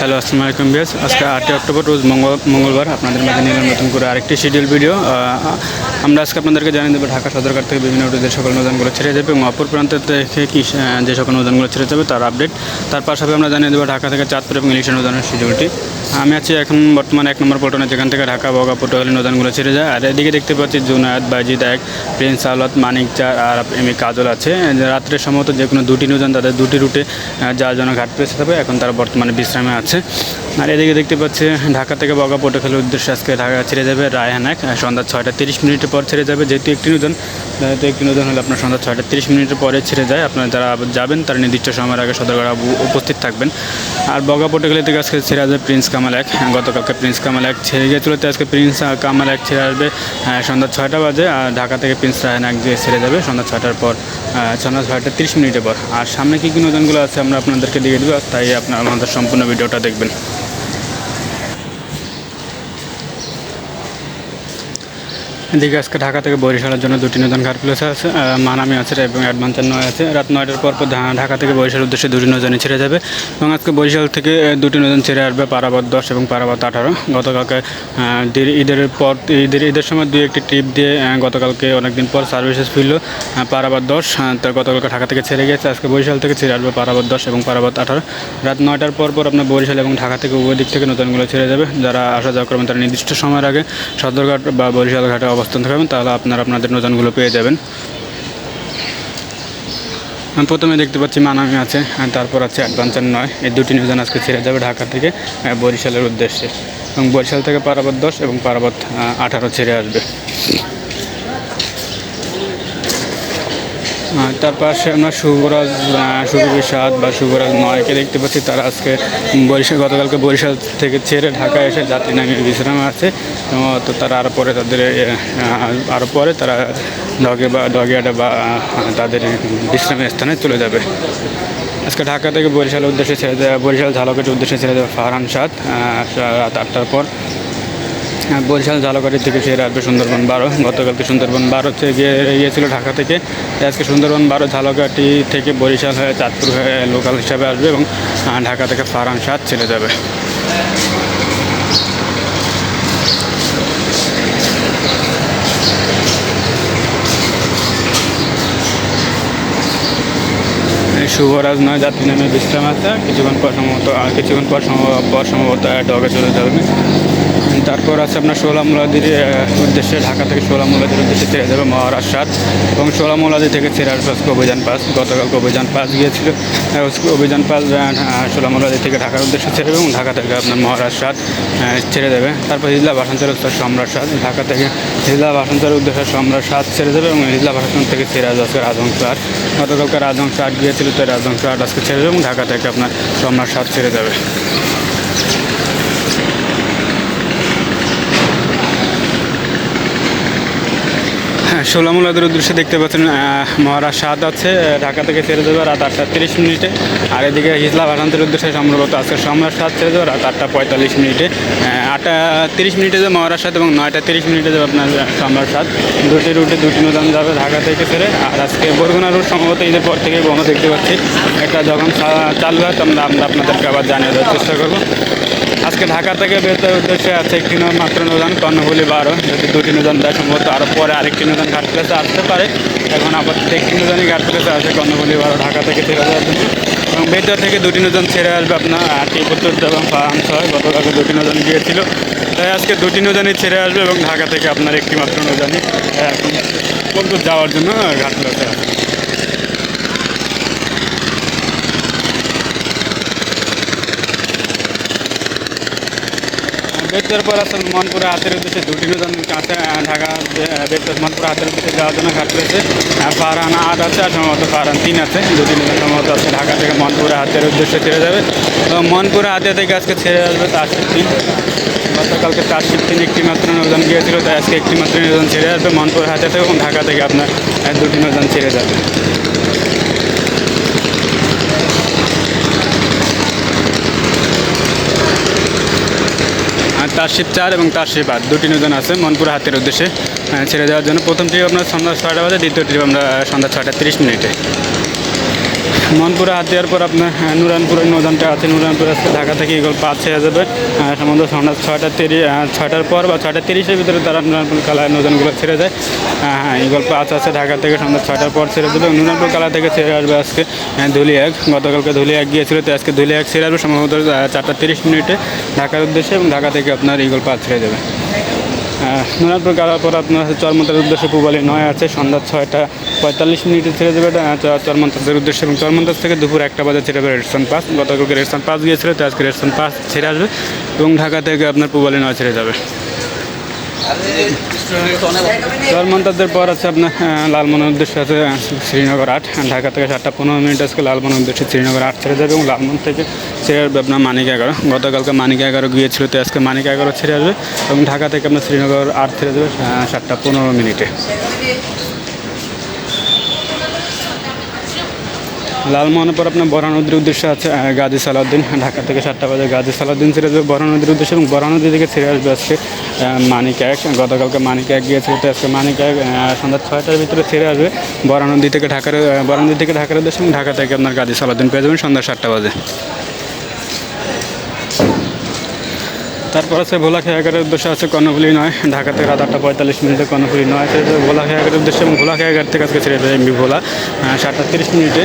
Hello, আসসালামু আলাইকুম বিয়াস আজকে আটই অক্টোবর, রোজ মঙ্গল মঙ্গলবার আপনাদের মাঝে নিলাম নতুন করে আরেকটি শিডিউল ভিডিও আমরা আজকে আপনাদেরকে জানিয়ে দেবো ঢাকা সদরঘাট থেকে বিভিন্ন রুটে যে সকল নদানগুলো ছেড়ে যাবে এবং অপর প্রান্ত থেকে কি যে সকল নদানগুলো ছেড়ে যাবে তার আপডেট তার পাশাপাশি আমরা জানিয়ে দেবো ঢাকা থেকে চাঁদপুর এবং ইলিশা নদানের শিডিউলটি আমি আছি এখন বর্তমানে এক নম্বর পল্টনে, যেখান থেকে ঢাকা, বগা পটুয়ালি নদানগুলো ছেড়ে যায়। আর এদিকে দেখতে পাচ্ছি জুনায়দ বাইজিদ এক, প্রিন্স আওলাদ মানিক চার, আর এমনি কাজল আছে। রাত্রে সম্ভবত যে কোনো দুটি নৌযান, তাদের দুটি রুটে যাওয়ার জন্য ঘাট পেয়েছে তবে এখন তারা বর্তমানে বিশ্রামে আছে। আর এদিকে দেখতে পাচ্ছি, ঢাকা থেকে বগা পটুয়াখালীর উদ্দেশ্যে আজকে ঢাকা ছেড়ে যাবে রায়হান এক সন্ধ্যা ছয়টা তিরিশ মিনিটের পর ছেড়ে যাবে যেহেতু একটি নৌযান যেহেতু একটি নৌযান হলে আপনার সন্ধ্যা ছয়টা তিরিশ মিনিটের পরে ছেড়ে যায়। আপনারা যারা যাবেন, তারা নির্দিষ্ট সময়ের আগে সদরঘাট উপস্থিত থাকবেন। আর বগা পটুয়াখালী থেকে আজকে ছেড়ে যাবে প্রিন্স কামাল এক গতকালকে প্রিন্স কামাল এক ছেড়ে গিয়েছিল, তো আজকে প্রিন্স কামাল এক ছেড়ে আসবে সন্ধ্যা ছয়টা বাজে। আর ঢাকা থেকে প্রিন্স রায়হান এক যে ছেড়ে যাবে সন্ধ্যা ছয়টার পর সন্ধ্যা ছয়টা তিরিশ মিনিটের পর। আর সামনে কী কী নৌযানগুলো আছে আমরা আপনাদেরকে দিয়ে দেবো। তাই আপনার আমাদের সম্পূর্ণ ভিডিওটা দেখবেন। এদিকে আজকে ঢাকা থেকে বরিশালের জন্য দুটি নতুন ঘাট প্লেস আছে মানামি আছে এবং অ্যাডভান্সার নয় আছে। রাত নয়টার পর ঢাকা থেকে বরিশাল উদ্দেশ্যে দুটি নৌজানি ছেড়ে যাবে এবং আজকে বরিশাল থেকে দুটি নৌজান ছেড়ে আসবে পারাবত দশ এবং পারাবত আঠারো। গতকালকে ঈদের পর ঈদের ঈদের সময় দুই একটি ট্রিপ দিয়ে গতকালকে অনেকদিন পর সার্ভিসেস ফিরল পারাবত দশ আহ, তো গতকালকে ঢাকা থেকে ছেড়ে গেছে। আজকে বরিশাল থেকে ছেড়ে আসবে পারাবত দশ এবং পারাবত আঠারো। রাত নয়টার পর পর আপনার বরিশাল এবং ঢাকা থেকে উভয় দিক থেকে নতুনগুলো ছেড়ে যাবে। যারা আসা যাওয়া করবেন তারা নির্দিষ্ট সময়ের আগে সদরঘাট বা বরিশাল ঘাটে অবস্থান থাকবেন, তাহলে আপনারা আপনাদের নতুনগুলো পেয়ে যাবেন। প্রথমে দেখতে পাচ্ছি মানামি আছে তারপর আছে অ্যাডভেঞ্চার নয়। এই দুটি নিউজন আজকে ছেড়ে যাবে ঢাকা থেকে বরিশালের উদ্দেশ্যে। এবং বরিশাল থেকে পারাবত দশ এবং পারাবত আঠারো ছেড়ে আসবে আর তার পাশে আমরা শুভরাজ শুভবীর সাত বা শুভরাজ নয়কে দেখতে পাচ্ছি। তারা আজকে বরিশাল, গতকালকে বরিশাল থেকে ছেড়ে ঢাকায় এসে যাত্রী নামিয়ে বিশ্রামে আছে। তো তারা আরও পরে তাদের আরও পরে তারা ডগে বা ডগিয়াটা বা তাদের বিশ্রামের স্থানে চলে যাবে। আজকে ঢাকা থেকে বরিশালের উদ্দেশ্যে ছেড়ে দেওয়া, বরিশাল ঝালকের উদ্দেশ্যে ছেড়ে দেওয়া ফারহান সাত রাত আটটার পর বরিশাল ঝালকাঠি থেকে ছেড়ে আসবে সুন্দরবন বারো, গতকালকে সুন্দরবন বারো থেকে গিয়ে গিয়েছিল ঢাকা থেকে। আজকে সুন্দরবন বারো ঝালকাঠি থেকে বরিশাল হয়ে চাঁদপুর হয়ে লোকাল হিসাবে আসবে এবং ঢাকা থেকে ফারান সাত ছেড়ে যাবে। শুভরাজ নয় যাত্রী নামে বিশ্রাম আছে। কিছুক্ষণ পর সম্ভবত কিছুক্ষণ পর সম্ভবত ডগে চলে যাবে। তারপর আছে আপনার ষোলামুলাদির উদ্দেশ্যে ঢাকা থেকে ষোলামুলাদির উদ্দেশ্যে ছেড়ে যাবে মহারাজ সাত এবং ষোলামুলাদি থেকে ছেড়ে আসবে আজকে অভিযান পাস গতকাল অভিযান পাস গিয়েছিল অভিযান পাস ষোলামুলাদি থেকে ঢাকার উদ্দেশ্যে ছেড়ে এবং ঢাকা থেকে আপনার আহ, ছেড়ে দেবে। তারপর হিজলা ভাষান্তর উদ্দেশ্যে সম্রাট সাত ঢাকা থেকে হিজলা ভাষান্তর উদ্দেশ্যে সম্রাট সাত ছেড়ে যাবে এবং হিজলা ভাষান্তর থেকে ছেড়ে আসবে আজকে রাজহংস আট গতকালকে রাজহংস আট গিয়েছিল তো রাজহংস আট আজকে ছেড়ে দেবে এবং ঢাকা থেকে আপনার সম্রাট সাত ছেড়ে যাবে ষোলামুলাদের উদ্দেশ্যে দেখতে পাচ্ছেন মহারাজ সাত আছে ঢাকা থেকে ছেড়ে দেবে রাত আটটা তিরিশ মিনিটে। আর এদিকে হিজলা ভাষান্তের উদ্দেশ্যে সম্ভবত আজকে সম্রাট সাত ছেড়ে দেবে রাত আটটা পঁয়তাল্লিশ মিনিটে। আটটা তিরিশ মিনিটে যাবে মহারাজ সাত এবং নয়টা তিরিশ মিনিটে যাবে আপনার সম্রাট সাত দুটি রুটে দুটি নদান যাবে ঢাকা থেকে ছেড়ে। আর আজকে বরগুনা রুট সম্ভবত ঈদের পর থেকে বন্ধ দেখতে পাচ্ছি। এটা যখন চালু হয়, তখন আমরা আপনাদেরকে আবার জানিয়ে দেওয়ার চেষ্টা করব। আজকে ঢাকা থেকে বেরোতে উদ্দেশ্যে আছে একটি মাত্র নৌযান কর্ণফুলি বারো। যদি দুটি নৌযান দেয়, সম্ভবত আরও পরে আরেকটি নৌযান ঘাট প্লেসে আসতে পারে। এখন আপাতত একটি নৌযানই ঘাট প্লেসে আছে কর্ণফুলি বারো, ঢাকা থেকে ছেড়ে যাওয়ার জন্য। এবং ভেতর থেকে দুটি নৌযান ছেড়ে আসবে আপনার টিপুত্তর এবং ফারাম ছয় গতকালকে দুটি নৌযান গিয়েছিল। তাই আজকে দুটি নৌযানই ছেড়ে আসবে এবং ঢাকা থেকে আপনার একটি মাত্র নৌযানই এখন যাওয়ার জন্য ঘাট প্লেসে আছে বেতার পর আছে মনপুরে হাতের উদ্দেশ্যে দুটি নদন আছে ঢাকা বেতার মনপুরে হাতের উদ্দেশ্যে যাওয়ার জন্য ঘাট রয়েছে। ফারহান আট আছে আর সম্ভবত ফারহান তিন আছে। দুটি নদন সম্ভবত আছে ঢাকা থেকে মনপুরে হাতের উদ্দেশ্যে ছেড়ে যাবে। এবং মনপুরে হাতে থেকে আজকে ছেড়ে আসবে তারশিপ তিন গতকালকে তারশিপ তিন একটি মাত্র নদন গিয়েছিল, তাই আজকে একটি মাত্র নদন ছেড়ে আসবে মনপুর হাতে থেকে এবং ঢাকা থেকে আপনার দুটি নদন ছেড়ে যাবে। তারশিপ চার এবং তারশিপ আট। দুটি নিয়োজন আছে মনপুর হাতের উদ্দেশ্যে ছেড়ে দেওয়ার জন্য। প্রথম ট্রিপ আপনার সন্ধ্যা ছয়টা বাজে, দ্বিতীয় ট্রিপ আমরা সন্ধ্যা ছয়টা তিরিশ মিনিটে। মনপুরে হাতিয়ার পর আপনার আহ, নুরানপুরের নৌজানটা আছে। নুরানপুর আজকে ঢাকা থেকে এগুলো পাঁচ ছেড়ে যাবে। সম্ভবত সন্ধ্যা ছয়টা তিরিশ ছয়টার পর বা ছয়টা তিরিশের ভিতরে তারা নুরানপুর কালার নৌজানগুলো ছেড়ে যায় হ্যাঁ এগুলো পাঁচ আছে ঢাকা থেকে সন্ধ্যা ছয়টার পর ছেড়ে দেবে। নুরানপুর কালা থেকে ছেড়ে আসবে আজকে আহ, ধুলি এক গতকালকে ধুলি এক গিয়েছিল তো আজকে ধুলি এক ছেড়ে আসবে। সম্ভবত চারটা তিরিশ মিনিটে ঢাকার উদ্দেশ্যে এবং ঢাকা থেকে আপনার ইগল পাঁচ ছেড়ে যাবে। নুরানপুর গাড়ার পর আপনার চরমন্তার উদ্দেশ্যে পুবালি নয় আছে, সন্ধ্যা ছয়টা পঁয়তাল্লিশ মিনিটে ছেড়ে দেবে চরমন্ত্রের উদ্দেশ্যে। এবং চরমন্তাজ থেকে দুপুর একটা বাজে ছেড়ে দেবে রেডসন পাস। গতকালকে রেডসন পাস গিয়েছিল, তো আজকে রেডসন পাস ছেড়ে আসবে। এবং ঢাকা থেকে আপনার পুবালি নয় ছেড়ে যাবে। চরমন্তাজের পর আছে আপনার লালমনের উদ্দেশ্যে আছে শ্রীনগর আট, ঢাকা থেকে সাতটা পনেরো মিনিট আজকে লালমনের উদ্দেশ্যে শ্রীনগর আট ছেড়ে যাবে এবং লালমন থেকে ছেড়ে আসবে আপনার মানিক এগারো। গতকালকে মানিক এগারো গিয়েছিল, তো আজকে মানিক এগারো ছেড়ে আসবে এবং ঢাকা থেকে আপনার শ্রীনগর আট ছেড়ে যাবে সাতটা পনেরো মিনিটে। লালমোহনের পর আপনার বরা নদীর উদ্দেশ্যে আছে গাজী সালাউদ্দিন, ঢাকা থেকে সাতটা বাজে গাজী সালাউদ্দিন ছেড়ে যাবে বরা নদীর উদ্দেশ্যে এবং বরা নদী থেকে ছেড়ে আসবে আজকে মানিক এক গতকালকে মানিক এক গিয়েছিল, তো আজকে মানিক এক সন্ধ্যা ছয়টার ভিতরে ছেড়ে আসবে বরা নদী থেকে ঢাকার বরা নদী থেকে ঢাকার উদ্দেশ্যে এবং ঢাকা থেকে আপনার গাজী সালাউদ্দিন পেয়ে যাবেন সন্ধ্যা সাতটা বাজে। তারপর আছে ভোলা খেয়াঘাটের উদ্দেশ্যে আছে কর্ণফুলি নয় ঢাকা থেকে রাত আটটা পঁয়তাল্লিশ মিনিটে কর্ণফুলি নয়। ছেড়ে ভোলা খেয়াঘাটের উদ্দেশ্যে ভোলা খেয়াঘাট থেকে আজকে ছেড়ে দেবে এমবি ভোলা। সাতটা তিরিশ মিনিটে।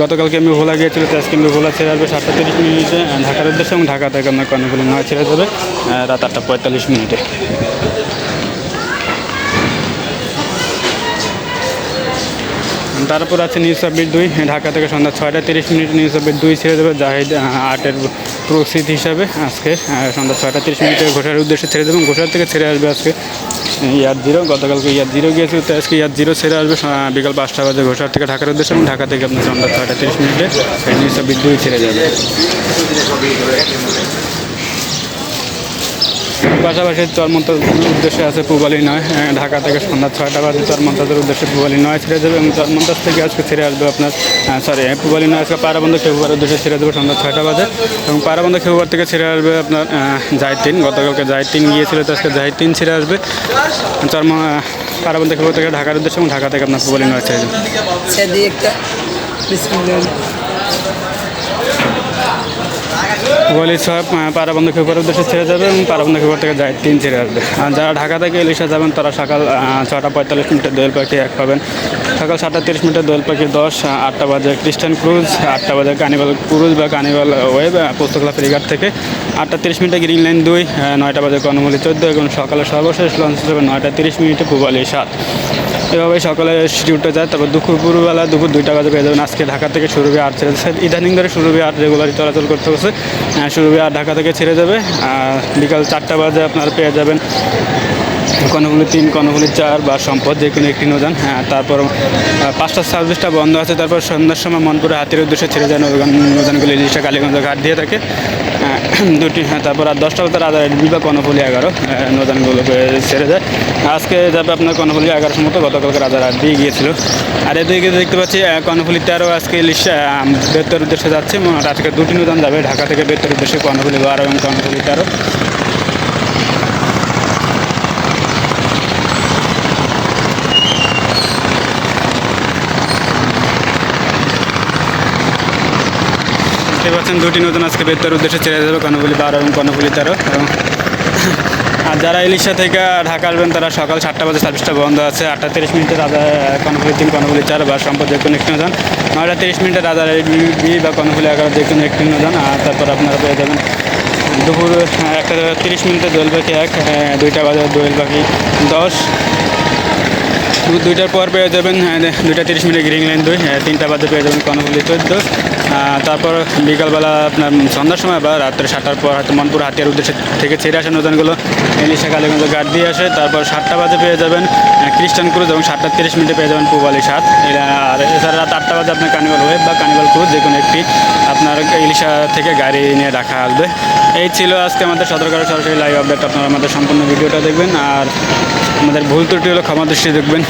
গতকালকে আমি ভোলা গিয়েছিল, তো আজকে এমবি ভোলা ছেড়ে আসবে সাতটা তিরিশ মিনিটে। ঢাকার উদ্দেশ্যে এবং ঢাকা থেকে আপনার কর্ণফুলি নয় ছেড়ে দেবে রাত আটটা পঁয়তাল্লিশ মিনিটে। তারপর আছে নিউজ সাবমিট দুই। ঢাকা থেকে সন্ধ্যা ছয়টা তিরিশ মিনিট নিউজ সাবমিট দুই ছেড়ে দেবে জাহিদ আহ, আটের প্রসিদ হিসাবে আজকে সন্ধ্যা ছয়টা তিরিশ মিনিটে ঘোষার উদ্দেশ্যে ছেড়ে দেবেন ঘোষার থেকে ছেড়ে আসবে আজকে ইয়ার জিরো। গতকালকে ইয়ার জিরো গিয়েছিল তো আজকে ইয়ার জিরো ছেড়ে আসবে বিকাল পাঁচটা বাজে ঘোষার থেকে ঢাকার উদ্দেশ্যে এবং ঢাকা থেকে আপনার সন্ধ্যা ছয়টা তিরিশ মিনিটে নিউজ সাবমিট দুই ছেড়ে যাবে। পাশাপাশি চরমন্তার উদ্দেশ্যে আছে পুবালি নয় ঢাকা থেকে সন্ধ্যা ছয়টা বাজে চরমন্তাজের উদ্দেশ্যে পুবালি নয় ছেড়ে যাবে এবং চরমন্তাজ থেকে আজকে ছেড়ে আসবে আপনার সরি পুবালি নয় আজকে পারাবন্ধ খেপুবার উদ্দেশ্যে ছেড়ে দেবে সন্ধ্যা ছয়টা বাজে এবং পারাবন্ধ খেপুবার থেকে ছেড়ে আসবে আপনার জাইতিন, গতকালকে জাইতিন গিয়েছিল তো আজকে জাইতিন ছেড়ে আসবে। চর্ম পারাবন্ধ খেপুর থেকে ঢাকার উদ্দেশ্যে এবং ঢাকা থেকে আপনার পুবালি নয় ছেড়ে দেবে বলি ছয় পারাবন্ধ খেপুর উদ্দেশ্যে ছেড়ে যাবে এবং পারাবন্ধ খেপুর থেকে যায়, তিন ছেড়ে আসবে। আর যারা ঢাকা থেকে ইলিশা যাবেন, তারা সকাল ছটা পঁয়তাল্লিশ মিনিটে দোয়েল পাখি এক পাবেন। সকাল সাতটা তিরিশ মিনিটে দোয়েল পাখি দশ আটটা বাজে খ্রিস্টান ক্রুজ, আটটা বাজে কানিভাল ক্রুজ বা কানিভাল ওয়েব পুস্তকলা ফেরিঘাট থেকে। আটটা তিরিশ মিনিটে গ্রিন লাইন দুই নয়টা বাজে কর্ণমূলি চোদ্দ, এবং সকালে সর্বশেষ লঞ্চ হিসেবে নয়টা তিরিশ মিনিটে পুবালি সাত। এভাবে সকালে শিডিউলটা যায়, তারপর দুপুরবেলা দুপুর দুইটা বাজে পেয়ে যাবেন। আজকে ঢাকা থেকে শুরু সুরভি আর ছেড়ে ইদানিং ধরে শুরু সুরভি আর রেগুলারি চলাচল করতে হচ্ছে সুরভি আর ঢাকা থেকে ছেড়ে যাবে। আর বিকাল চারটা বাজে আপনার পেয়ে যাবেন। কর্ণফুলি তিন কর্ণফুলি চার বা সম্পদ যে কোনো একটি নৌযান। হ্যাঁ তারপর আহ, পাঁচটার সার্ভিসটা বন্ধ আছে। তারপর সন্ধ্যার সময় মনপুরে হাতির উদ্দেশ্যে ছেড়ে যায় নৌযান নৌযানগুলি ইলিশা কালীগঞ্জ ঘাট দিয়ে থাকে। আহ, দুটি হ্যাঁ তারপর আর দশটা বাজে রাজা এডবি বা কর্ণফুলি এগারো আহ, নৌযানগুলোকে ছেড়ে যায় আজকে যাবে আপনার কর্ণফুলি এগারোশো মতো গতকালকে রাজা রাত দিয়ে গিয়েছিল। আর এদিকে দেখতে পাচ্ছি কর্ণফুলি তেরো আজকে ইলিশা বেত্তর উদ্দেশ্যে যাচ্ছে। আজকে দুটি নৌযান যাবে ঢাকা থেকে বেত্তর উদ্দেশ্যে কর্ণফুলি বারো এবং কর্ণফুলি তেরো। দেখতে পাচ্ছেন দুটি নতুন আজকে বেত্তর উদ্দেশ্যে ছেড়ে যাবে কর্ণফুলি বারো এবং কর্ণফুলি তেরো। এবং আর যারা ইলিশা থেকে ঢাকা আসবেন, তারা সকাল সাতটা বাজে সার্ভিসটা বন্ধ আছে। আটটা তিরিশ মিনিটে রাজা, কর্ণফুলি তিন, কর্ণফুলি চার, বা সম্পদ যে কোনো একটি নজান নয়টা তিরিশ মিনিটে রাজা বি বা কর্ণফুলি এগারো যে কোনো একটি নজান আর তারপর আপনারা পেয়ে যাবেন দুপুর একটা তিরিশ মিনিটে দোয়েল পাখি এক দুইটা বাজে দোয়েল পাখি দশ। দুইটার পর পেয়ে যাবেন দুইটা তিরিশ মিনিট গ্রিন লাইন দুই আহ, তিনটা বাজে পেয়ে যাবেন কর্ণফুলি চোদ্দ। তারপর বিকালবেলা আপনার সন্ধ্যার সময় বা রাত্রে সাতটার পর হয়তো মনপুর হাতিয়ার উদ্দেশ্যে থেকে ছেড়ে আসে নৌজানগুলো ইলিশা কালীগঞ্জ গার্ড দিয়ে আসে তারপর সাতটা বাজে পেয়ে যাবেন খ্রিস্টান ক্রুজ এবং সাতটা তিরিশ মিনিটে পেয়ে যাবেন পুবালি সাত। এরা- আর এছাড়া রাত আটটা বাজে আপনার কানিভাল ওয়েব বা কানিভাল ক্রুজ যে কোনো একটি আপনার ইলিশা থেকে গাড়ি নিয়ে রাখা আসবে। এই ছিল আজকে আমাদের সদরকার সরাসরি লাইভ আপডেট আপনারা আমাদের সম্পূর্ণ ভিডিওটা দেখবেন আর আমাদের ভুল ত্রুটি হলো ক্ষমা দৃষ্টি দেখবেন।